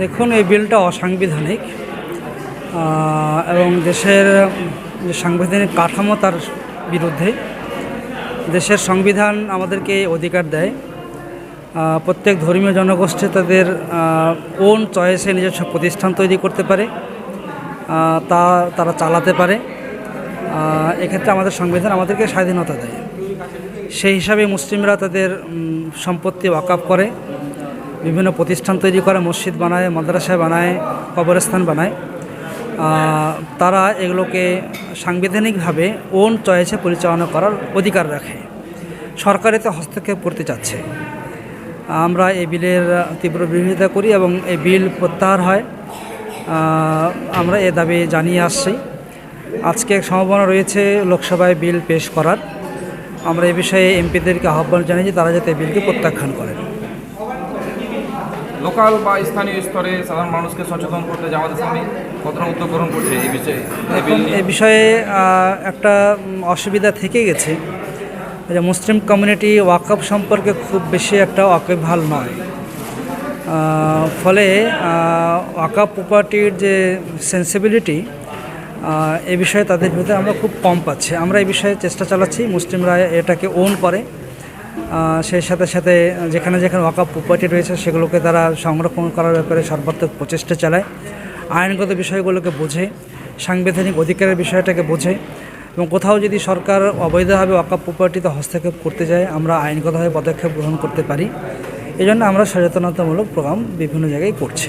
দেখুন, এই বিলটা অসাংবিধানিক এবং দেশের সাংবিধানিক কাঠামো তার বিরুদ্ধে দেশের সংবিধান আমাদেরকে অধিকার দেয়। প্রত্যেক ধর্মীয় জনগোষ্ঠী তাদের ওন চয়েসে নিজস্ব প্রতিষ্ঠান তৈরি করতে পারে তা তারা চালাতে পারে। এক্ষেত্রে আমাদের সংবিধান আমাদেরকে স্বাধীনতা দেয়। সেই হিসাবে মুসলিমরা তাদের সম্পত্তি ওয়াকাপ করে। বিভিন্ন প্রতিষ্ঠান তৈরি করে, মসজিদ বানায় মাদ্রাসা বানায়, কবরস্থান বানায়। তারা এগুলোকে সাংবিধানিকভাবে ওন চয়েসে পরিচালনা করার অধিকার রাখে। সরকার এতে হস্তক্ষেপ করতে চাচ্ছে। আমরা এই বিলের তীব্র বিরোধিতা করি এবং এই বিল প্রত্যাহার হয়। আমরা এ দাবি জানিয়ে আসছি। আজকে এক সম্ভাবনা রয়েছে লোকসভায় বিল পেশ করার। আমরা এ বিষয়ে এমপিদেরকে আহ্বান জানিয়েছি, তারা যাতে বিলকে প্রত্যাখ্যান করেন। লোকাল বা স্থানীয় স্তরে সাধারণ মানুষকে সচেতন করতে জামাত ইসলামী কতটা উদ্যোগ গ্রহণ করছে এই বিষয়ে? এই বিষয়ে একটা অসুবিধা থেকে গেছে যে মুসলিম কমিউনিটি ওয়াকআপ সম্পর্কে খুব বেশি একটা ওয়াকিবহাল নয়। ফলে ওয়াকআপ প্রপার্টির যে সেন্সিবিলিটি এ বিষয়ে তাদের ভিতরে আমরা খুব কম পাচ্ছি। আমরা এই বিষয়ে চেষ্টা চালাচ্ছি মুসলিমরা এটাকে ওন করে। সেই সাথে সাথে যেখানে যেখানে ওয়াকআপ প্রপার্টি রয়েছে, সেগুলোকে তারা সংরক্ষণ করার ব্যাপারে সর্বাত্মক প্রচেষ্টা চালায়। আইনগত বিষয়গুলোকে বোঝে, সাংবিধানিক অধিকারের বিষয়টাকে বোঝে এবং কোথাও যদি সরকার অবৈধভাবে ওয়াকআপ প্রপার্টিতে হস্তক্ষেপ করতে যায়, আমরা আইনগতভাবে পদক্ষেপ গ্রহণ করতে পারি। এই জন্য আমরা সচেতনতামূলক প্রোগ্রাম বিভিন্ন জায়গায় করছি।